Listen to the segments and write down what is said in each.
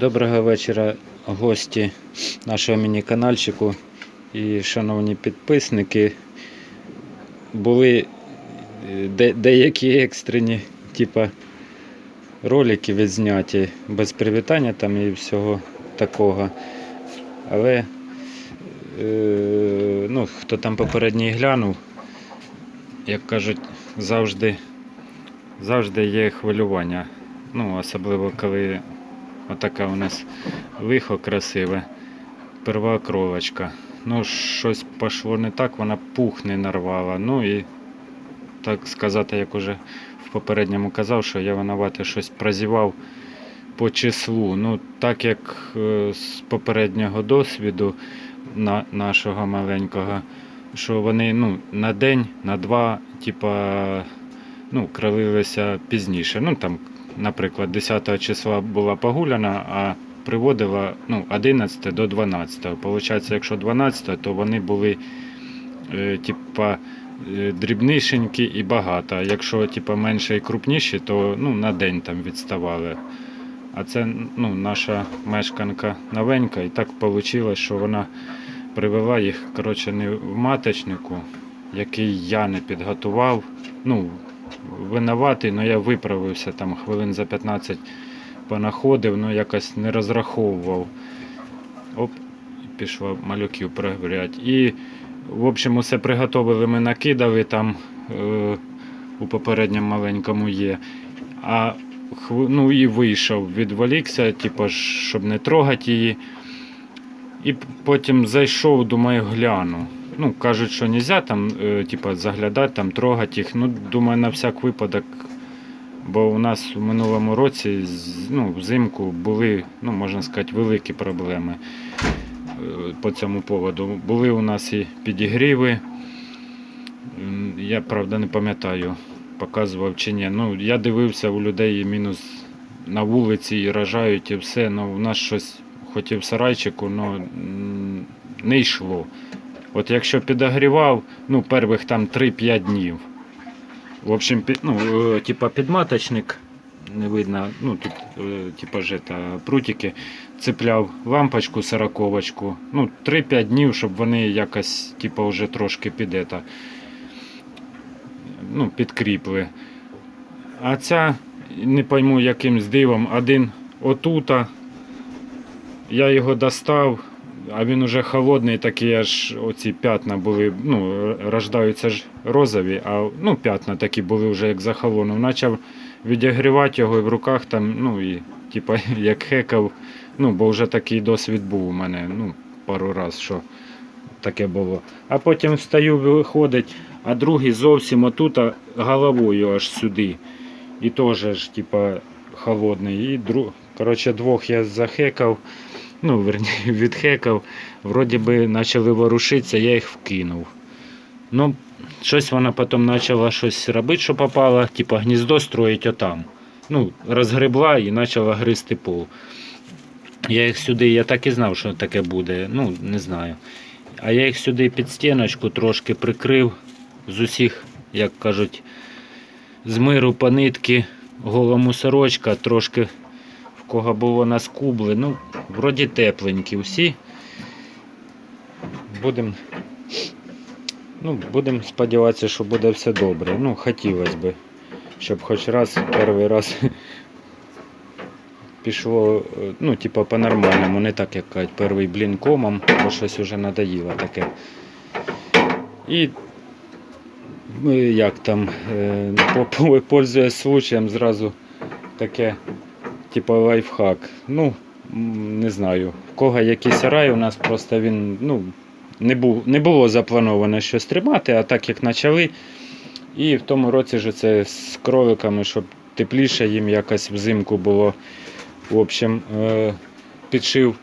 Доброго вечора, гості нашого міні-канальчику і шановні підписники. Були е, де- деякі екстрені, типа ролики відзняті без привітання там і всього такого. Але е, ну, хто там попередній глянув, як кажуть, завжди, завжди є хвилювання. Ну, особливо коли Отака у нас лихо красиве. Перва кровочка. Ну, щось пішло не так, вона пух не нарвала. Ну і так сказати, як уже в попередньому казав, що я винуватий щось прозівав по числу. Ну, так як е, з попереднього досвіду на, нашого маленького, що вони ну, на день, на два, типа, ну, кралилися пізніше. Ну, там наприклад, 10 числа була погуляна, а приводила ну, 11 до 12. Получається, якщо 12, то вони були е, типа, е, дрібнішенькі і багато. Якщо типа, менше і крупніші, то ну, на день там відставали. А це ну, наша мешканка новенька, і так вийшло, що вона привела їх коротше, не в маточнику, який я не підготував. Ну, винуватий, але я виправився там хвилин за 15 понаходив, але якось не розраховував. Оп, пішла малюків перевіряти. І, в общем, усе приготовили, ми накидали там е, у попередньому маленькому є. А ну, і вийшов, відволікся, типу, щоб не трогати її. І потім зайшов, думаю, гляну. Ну, кажуть, що нельзя там, е, типа, заглядати, там, трогати їх. Ну, думаю, на всяк випадок. Бо у нас у минулому році, ну, взимку були, ну, можна сказати, великі проблеми е, по цьому поводу. Були у нас і підігріви. Я, правда, не пам'ятаю, показував чи ні. Ну, я дивився у людей мінус на вулиці і рожають і все. Ну, у нас щось, хоч і в сарайчику, але не йшло. От якщо підогрівав, ну, перших там 3-5 днів. В общем, ну, е, типа підматочник, не видно, ну тут, е, типа жета, прутики, цепляв лампочку сороковочку. Ну, 3-5 днів, щоб вони якось, типа, вже трошки під ета, ну, підкріпли. А ця, не пойму якимсь дивом, один отута. Я його достав, а він уже холодний, такі аж оці п'ятна були, ну, рождаються ж розові, а ну, п'ятна такі були вже як захолонув. Почав відігрівати його і в руках там, ну і типа як хекав, ну, бо вже такий досвід був у мене, ну, пару раз, що таке було. А потім встаю, виходить, а другий зовсім отут головою аж сюди. І теж ж, типа, холодний. І друг... Коротше, двох я захекав ну, верні, відхекав, вроді би почали ворушитися, я їх вкинув. Ну, щось вона потім почала щось робити, що попало, типа гніздо строїть отам. Ну, розгребла і почала гризти пол. Я їх сюди, я так і знав, що таке буде, ну, не знаю. А я їх сюди під стіночку трошки прикрив з усіх, як кажуть, з миру по нитки, голому сорочка, трошки кого було на скубли. Ну, вроді тепленькі всі. Будемо ну, будем сподіватися, що буде все добре. Ну, хотілося б, щоб хоч раз, перший раз пішло, е, ну, типа по-нормальному, не так, як кажуть, перший блін комом, бо щось вже надоїло таке. І ну, як там, е, по- по- пользуясь случаєм, зразу таке типа лайфхак. Ну, не знаю. В кого який сарай, у нас просто він, ну, не, був, не було заплановано щось тримати, а так як почали. І в тому році ж це з кроликами, щоб тепліше їм якось взимку було. В общем, е, підшив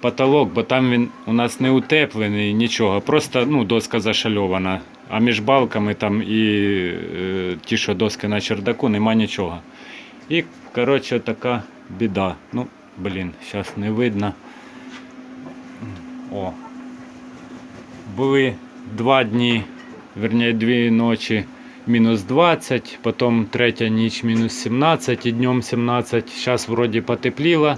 потолок, бо там він у нас не утеплений, нічого. Просто ну, доска зашальована. А між балками там і е, ті, що доски на чердаку, нема нічого. І, коротше, така біда. Ну, блін, зараз не видно. О. Були два дні, верніше дві ночі мінус 20, потім третя ніч мінус 17 і днем 17. Зараз вроді потепліло.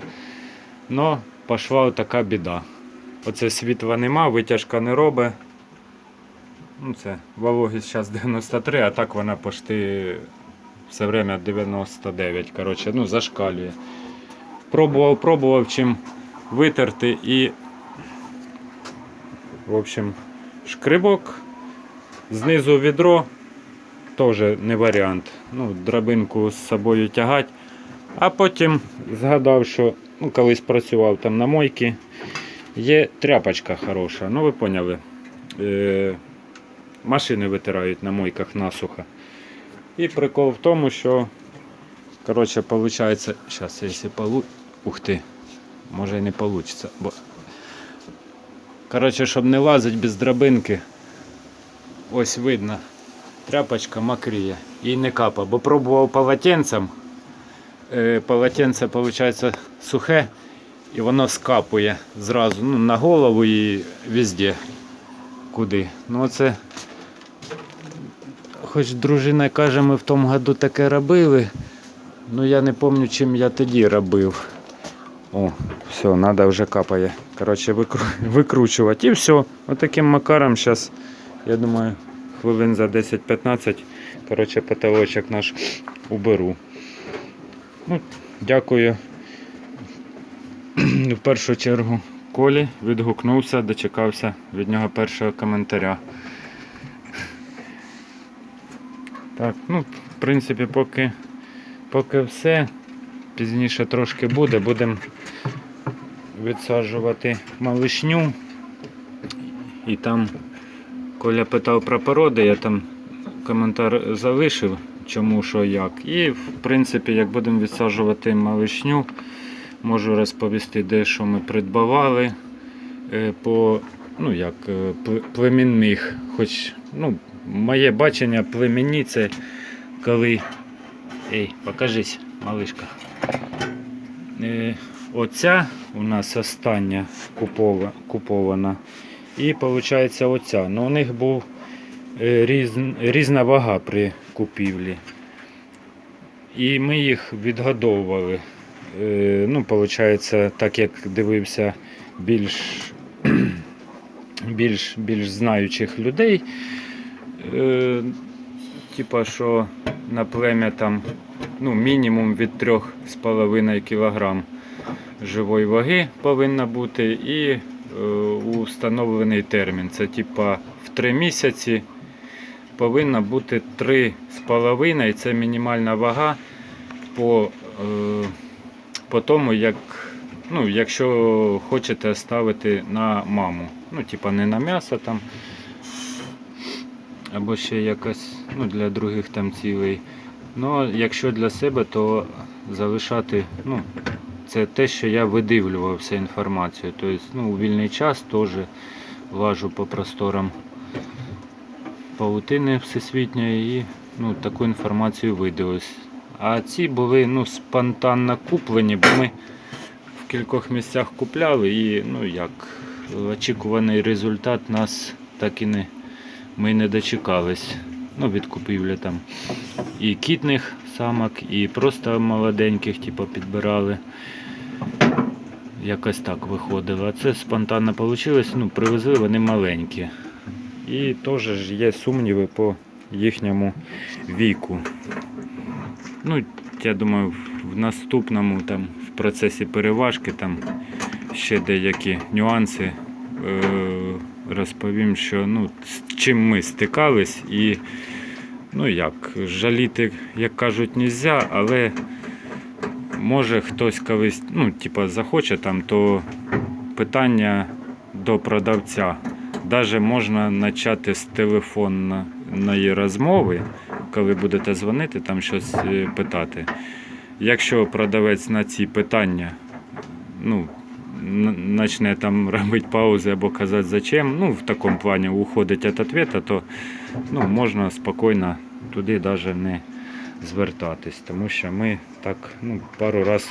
Но пішла така біда. Оце світла нема, витяжка не робить. Ну, це вологість зараз 93, а так вона почти все время 99. Коротше, ну, зашкалює. Пробував, пробував чим витерти і. В общем, шкрибок, знизу відро теж не варіант. Ну, драбинку з собою тягати. А потім згадав, що ну, колись працював там на мойці. Є тряпочка хороша, ну ви поняли. Е, машини витирають на мойках насухо. І прикол в тому, що коротше, виходить, зараз, якщо полу... Ух ти, може і не вийде. Бо... Коротше, щоб не лазить без драбинки, ось видно, тряпочка мокріє і не капа, бо пробував полотенцем. Е, полотенце, виходить, сухе, і воно скапує зразу ну, на голову і везде. Куди. Ну оце. Хоч дружина каже, ми в тому году таке робили. Ну я не пам'ятаю, чим я тоді робив. О, все, треба вже капає. Коротше, викру... викручувати. І все. Отаким макаром зараз, я думаю, хвилин за 10-15. Коротше, потолочок наш уберу. Ну, дякую. В першу чергу Колі відгукнувся, дочекався від нього першого коментаря. Так, ну, в принципі, поки, поки все. Пізніше трошки буде. Будемо відсаджувати малишню. І там Коля питав про породи, я там коментар залишив, чому, що, як. І в принципі, як будемо відсаджувати малишню, можу розповісти, де що ми придбавали е, по ну, як, е, племінних. Хоч ну, моє бачення племінні це коли. Ей, покажись, малишка. Е, Оця у нас остання купова, купована. І виходить оця. Ну, у них був е, різ, різна вага при купівлі. І ми їх відгодовували. Е, Ну, виходить, так як дивився більш, більш, більш знаючих людей. Е, Типа, що на плем'я там ну, мінімум від 3,5 кг живої ваги повинна бути і е, у встановлений термін. Це типа в 3 місяці повинна бути 3,5 це мінімальна вага по, е, по тому, як, ну, якщо хочете ставити на маму. Ну, типа не на м'ясо там. Або ще якась ну, для других там цілей. Ну, якщо для себе, то залишати, ну, це те, що я видивлювався інформацію. Тобто, ну, у вільний час теж лажу по просторам паутини всесвітньої і ну, таку інформацію видивився. А ці були ну, спонтанно куплені, бо ми в кількох місцях купляли і ну, як, очікуваний результат нас так і не, ми не дочекались. Ну, від купівлі там і кітних самок, і просто молоденьких, типу, підбирали. Якось так виходило. А це спонтанно вийшло. Ну, привезли вони маленькі. І теж є сумніви по їхньому віку. Ну, я думаю, в наступному там, в процесі переважки там ще деякі нюанси е, розповім, що ну, з чим ми стикались і ну як, жаліти, як кажуть, нельзя, але може хтось колись, ну, типа, захоче там, то питання до продавця. Даже можна почати з телефонної розмови, коли будете дзвонити, там щось е, питати. Якщо продавець на ці питання ну, н- почне там робити паузи або казати зачем, ну, в такому плані уходить від відповіді, то ну, можна спокійно туди навіть не звертатись, тому що ми так ну, пару раз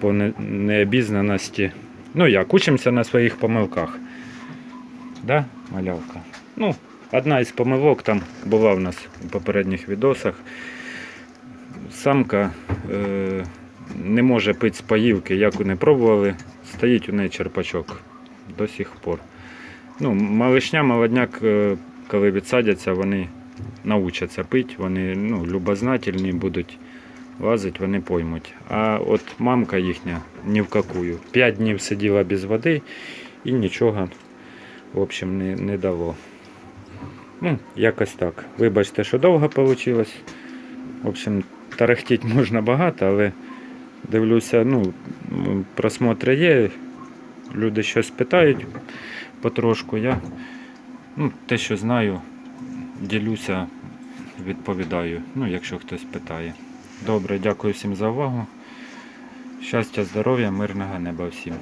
по необізнаності, ну як, учимося на своїх помилках. Да, малявка? Ну, одна із помилок там була в нас у попередніх відосах. Самка е, не може пити з паївки, як вони пробували, стоїть у неї черпачок до сих пор. Ну, малишня, молодняк, е, коли відсадяться, вони научаться пити, вони ну, любознательні будуть лазити, вони поймуть. А от мамка їхня ні в какую. П'ять днів сиділа без води і нічого, в общем, не, не дало. Ну, якось так. Вибачте, що довго вийшло. В общем, тарахтіть можна багато, але дивлюся, ну, просмотри є, люди щось питають потрошку. Я ну, те, що знаю, ділюся, відповідаю, ну, якщо хтось питає. Добре, дякую всім за увагу. Щастя, здоров'я, мирного неба всім.